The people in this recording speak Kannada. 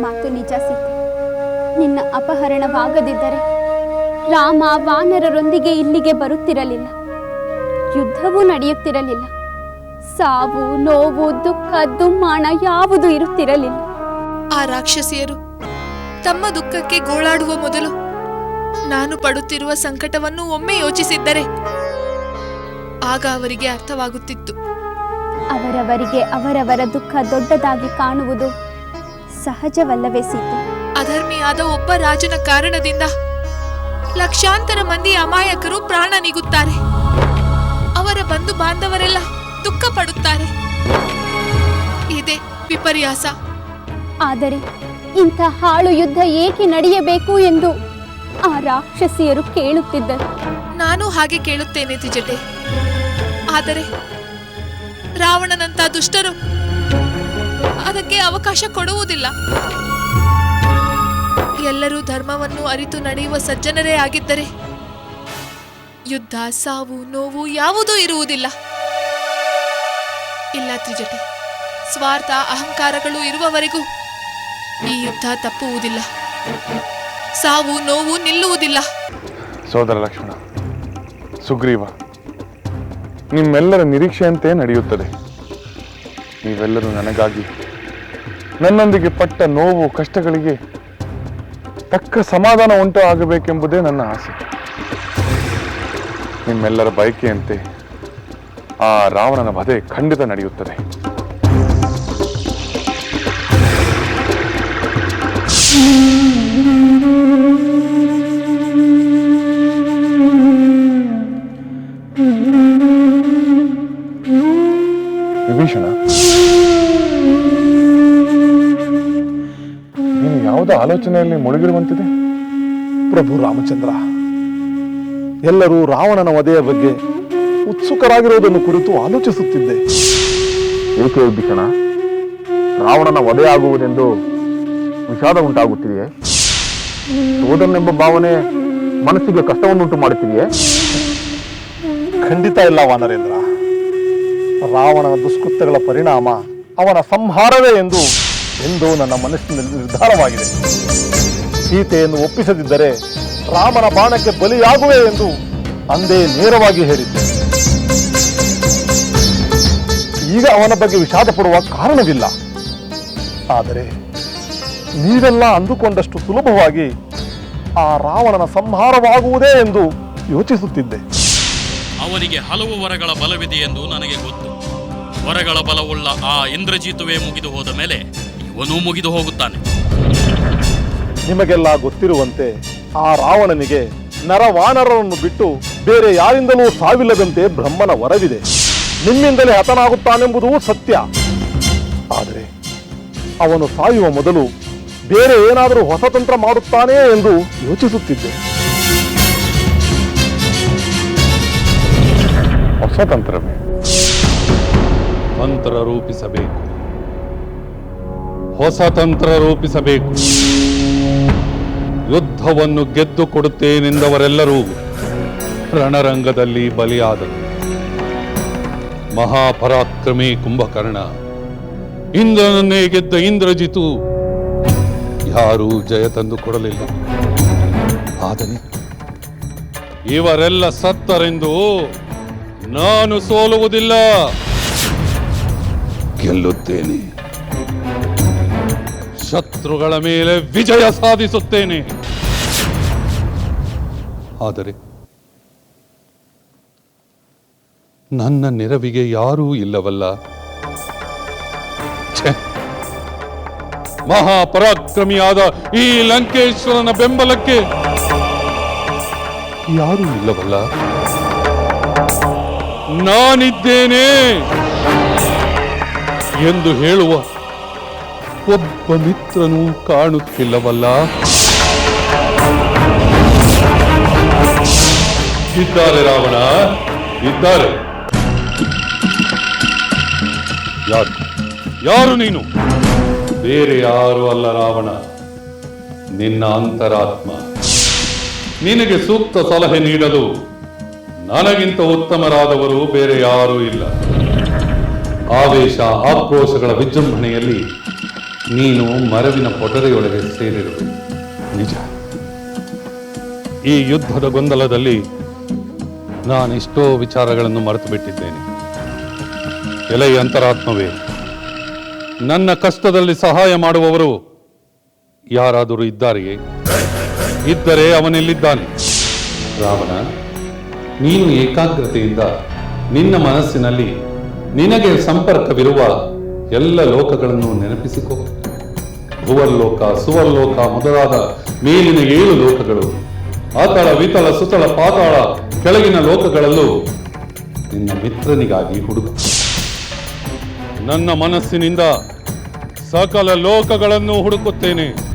ಮಾತು ನಿಜ ಸೀತೆ ನಿನ್ನ ಅಪಹರಣವಾಗದಿದ್ದರೆ ರಾಮ ವಾನರರೊಂದಿಗೆ ಇಲ್ಲಿಗೆ ಬರುತ್ತಿರಲಿಲ್ಲ. ಯುದ್ಧವೂ ನಡೆಯುತ್ತಿರಲಿಲ್ಲ. ಸಾವು ನೋವು ದುಃಖ ದುಮ್ಮಾಣ ಯಾವುದು ಇರುತ್ತಿರಲಿಲ್ಲ. ಆ ರಾಕ್ಷಸಿಯರು ತಮ್ಮ ದುಃಖಕ್ಕೆ ಗೋಳಾಡುವ ಮೊದಲು ನಾನು ಪಡುತ್ತಿರುವ ಸಂಕಟವನ್ನು ಒಮ್ಮೆ ಯೋಚಿಸಿದ್ದರೆ ಆಗ ಅವರಿಗೆ ಅರ್ಥವಾಗುತ್ತಿತ್ತು. ಅವರವರಿಗೆ ಅವರವರ ದುಃಖ ದೊಡ್ಡದಾಗಿ ಕಾಣುವುದು ಸಹಜವಲ್ಲವೇ ಸೀತೆ? ಅಧರ್ಮಿಯಾದ ಒಬ್ಬ ರಾಜನ ಕಾರಣದಿಂದ ಲಕ್ಷಾಂತರ ಮಂದಿ ಅಮಾಯಕರು ಪ್ರಾಣ ನೀಗುತ್ತಾರೆ. ಅವರ ಬಂಧು ಬಾಂಧವರೆಲ್ಲ ದುಃಖ ಪಡುತ್ತಾರೆ. ಇದೇ ವಿಪರ್ಯಾಸ. ಆದರೆ ಇಂಥ ಹಾಳು ಯುದ್ಧ ಏಕೆ ನಡೆಯಬೇಕು ಎಂದು ಆ ರಾಕ್ಷಸಿಯರು ಕೇಳುತ್ತಿದ್ದರು. ನಾನು ಹಾಗೆ ಕೇಳುತ್ತೇನೆ ತಿಜಟೆ ಆದರೆ ರಾವಣನಂತ ದುಷ್ಟರು ಅದಕ್ಕೆ ಅವಕಾಶ ಕೊಡುವುದಿಲ್ಲ. ಎಲ್ಲರೂ ಧರ್ಮವನ್ನು ಅರಿತು ನಡೆಯುವ ಸಜ್ಜನರೇ ಆಗಿದ್ದರೆ ಯುದ್ಧ, ಸಾವು, ನೋವು ಯಾವುದೂ ಇರುವುದಿಲ್ಲ. ಇಲ್ಲ ತ್ರಿಜಟೆ, ಸ್ವಾರ್ಥ, ಅಹಂಕಾರಗಳು ಇರುವವರೆಗೂ ಈ ಯುದ್ಧ ತಪ್ಪುವುದಿಲ್ಲ. ಸಾವು, ನೋವು ನಿಲ್ಲುವುದಿಲ್ಲ. ಸೋದರ ಲಕ್ಷ್ಮಣ, ಸುಗ್ರೀವ, ನಿಮ್ಮೆಲ್ಲರ ನಿರೀಕ್ಷೆಯಂತೆ ನಡೆಯುತ್ತದೆ. ನೀವೆಲ್ಲರೂ ನನಗಾಗಿ ನನ್ನೊಂದಿಗೆ ಪಟ್ಟ ನೋವು, ಕಷ್ಟಗಳಿಗೆ ತಕ್ಕ ಸಮಾಧಾನ ಉಂಟು ಆಗಬೇಕೆಂಬುದೇ ನನ್ನ ಆಸೆ. ನಿಮ್ಮೆಲ್ಲರ ಬಯಕೆಯಂತೆ ಆ ರಾವಣನ ವಧೆ ಖಂಡಿತ ನಡೆಯುತ್ತದೆ. ಯಾವುದೋ ಆಲೋಚನೆಯಲ್ಲಿ ಮುಳುಗಿರುವಂತಿದೆ? ಪ್ರಭು ರಾಮಚಂದ್ರ ಎಲ್ಲರೂ ರಾವಣನ ವಧೆಯ ಬಗ್ಗೆ ಉತ್ಸುಕರಾಗಿರುವುದನ್ನು ಕುರಿತು ಆಲೋಚಿಸುತ್ತಿದ್ದೆ. ಏಕೆ ವಿಭೀಷಣ ರಾವಣನ ವಧೆಯಾಗುವುದೆಂದು ವಿಷಾದ ಉಂಟಾಗುತ್ತಿದೆಯೇ? ಸೋದರನೆಂಬ ಭಾವನೆ ಮನಸ್ಸಿಗೆ ಕಷ್ಟವನ್ನುಂಟು ಮಾಡುತ್ತಿದೆಯೇ? ಖಂಡಿತ ಇಲ್ಲ ವಾನರೇಂದ್ರ. ರಾವಣನ ದುಷ್ಕೃತ್ಯಗಳ ಪರಿಣಾಮ ಅವನ ಸಂಹಾರವೇ ಎಂದು ಎಂದು ನನ್ನ ಮನಸ್ಸಿನಲ್ಲಿ ನಿರ್ಧಾರವಾಗಿದೆ. ಸೀತೆಯನ್ನು ಒಪ್ಪಿಸದಿದ್ದರೆ ರಾಮನ ಬಾಣಕ್ಕೆ ಬಲಿಯಾಗುವೆ ಎಂದು ಅಂದೇ ನೇರವಾಗಿ ಹೇಳಿದ್ದೆ. ಈಗ ಅವನ ಬಗ್ಗೆ ವಿಷಾದ ಪಡುವ ಕಾರಣವಿಲ್ಲ. ಆದರೆ ನೀವೆಲ್ಲ ಅಂದುಕೊಂಡಷ್ಟು ಸುಲಭವಾಗಿ ಆ ರಾವಣನ ಸಂಹಾರವಾಗುವುದೇ ಎಂದು ಯೋಚಿಸುತ್ತಿದ್ದೆ. ಅವನಿಗೆ ಹಲವು ವರಗಳ ಬಲವಿದೆ ಎಂದು ನನಗೆ ಗೊತ್ತು. ವರಗಳ ಬಲವುಳ್ಳ ಆ ಇಂದ್ರಜಿತುವೆ ಮುಗಿದು ಹೋದ ಮೇಲೆ ಇವನೂ ಮುಗಿದು ಹೋಗುತ್ತಾನೆ. ನಿಮಗೆಲ್ಲ ಗೊತ್ತಿರುವಂತೆ ಆ ರಾವಣನಿಗೆ ನರವಾನರನ್ನು ಬಿಟ್ಟು ಬೇರೆ ಯಾರಿಂದಲೂ ಸಾವಿಲ್ಲದಂತೆ ಬ್ರಹ್ಮನ ವರವಿದೆ. ನಿಮ್ಮಿಂದಲೇ ಹತನಾಗುತ್ತಾನೆಂಬುದು ಸತ್ಯ. ಆದರೆ ಅವನು ಸಾಯುವ ಮೊದಲು ಬೇರೆ ಏನಾದರೂ ಹೊಸ ತಂತ್ರ ಮಾಡುತ್ತಾನೆ ಎಂದು ಯೋಚಿಸುತ್ತಿದ್ದೆ. ಹೊಸ ತಂತ್ರವೇ? ತಂತ್ರ ರೂಪಿಸಬೇಕು. ಹೊಸ ತಂತ್ರ ರೂಪಿಸಬೇಕು. ಯುದ್ಧವನ್ನು ಗೆದ್ದು ಕೊಡುತ್ತೇನೆಂದವರೆಲ್ಲರೂ ರಣರಂಗದಲ್ಲಿ ಬಲಿಯಾದರು. ಮಹಾಪರಾಕ್ರಮಿ ಕುಂಭಕರ್ಣ, ಇಂದ್ರನನ್ನೇ ಗೆದ್ದ ಇಂದ್ರಜಿತು ಯಾರೂ ಜಯ ತಂದು ಕೊಡಲಿಲ್ಲ. ಆದರೆ ಇವರೆಲ್ಲ ಸತ್ತರೆಂದು ನಾನು ಸೋಲುವುದಿಲ್ಲ. ಗೆಲ್ಲುತ್ತೇನೆ. ಶತ್ರುಗಳ ಮೇಲೆ ವಿಜಯ ಸಾಧಿಸುತ್ತೇನೆ. ಆದರೆ ನನ್ನ ನೆರವಿಗೆ ಯಾರೂ ಇಲ್ಲವಲ್ಲ! ಮಹಾಪರಾಕ್ರಮಿಯಾದ ಈ ಲಂಕೇಶ್ವರನ ಬೆಂಬಲಕ್ಕೆ ಯಾರೂ ಇಲ್ಲವಲ್ಲ? ನಾನಿದ್ದೇನೆ ಎಂದು ಹೇಳುವ ಒಬ್ಬ ಮಿತ್ರನೂ ಕಾಣುತ್ತಿಲ್ಲವಲ್ಲ. ಇದ್ದಾರೆ ರಾವಣ. ಇದ್ದಾರೆ ಯಾರು? ಯಾರು ನೀನು? ಬೇರೆ ಯಾರು ಅಲ್ಲ ರಾವಣ. ನಿನ್ನ ಅಂತರಾತ್ಮ. ನಿನಗೆ ಸೂಕ್ತ ಸಲಹೆ ನೀಡಲು ನನಗಿಂತ ಉತ್ತಮರಾದವರು ಬೇರೆ ಯಾರೂ ಇಲ್ಲ. ಆವೇಶ, ಆಕ್ರೋಶಗಳ ವಿಜೃಂಭಣೆಯಲ್ಲಿ ನೀನು ಮರವಿನ ಪೊಟರೆಯೊಳಗೆ ಸೇರಿರುವೆ ನಿಜ. ಈ ಯುದ್ಧದ ಗೊಂದಲದಲ್ಲಿ ನಾನು ಇಷ್ಟೋ ವಿಚಾರಗಳನ್ನು ಮರೆತು ಬಿಟ್ಟಿದ್ದೇನೆ ಎಲೆ ಅಂತರಾತ್ಮವೇ. ನನ್ನ ಕಷ್ಟದಲ್ಲಿ ಸಹಾಯ ಮಾಡುವವರು ಯಾರಾದರೂ ಇದ್ದಾರೆಯೇ? ಇದ್ದರೆ ಅವನೆಲ್ಲಿದ್ದಾನೆ. ರಾವಣ, ನೀನು ಏಕಾಗ್ರತೆಯಿಂದ ನಿನ್ನ ಮನಸ್ಸಿನಲ್ಲಿ ನಿನಗೆ ಸಂಪರ್ಕವಿರುವ ಎಲ್ಲ ಲೋಕಗಳನ್ನು ನೆನಪಿಸಿಕೊ. ಭುವಲ್ಲೋಕ, ಸುವಲ್ಲೋಕ ಮೊದಲಾದ ಮೇಲಿನ ಏಳು ಲೋಕಗಳು. ಆತಳ, ವಿತಳ, ಸುತಳ, ಪಾತಾಳ ಕೆಳಗಿನ ಲೋಕಗಳಲ್ಲೂ ನಿನ್ನ ಮಿತ್ರನಿಗಾಗಿ ಹುಡುಕು. ನನ್ನ ಮನಸ್ಸಿನಿಂದ ಸಕಲ ಲೋಕಗಳನ್ನು ಹುಡುಕುತ್ತೇನೆ.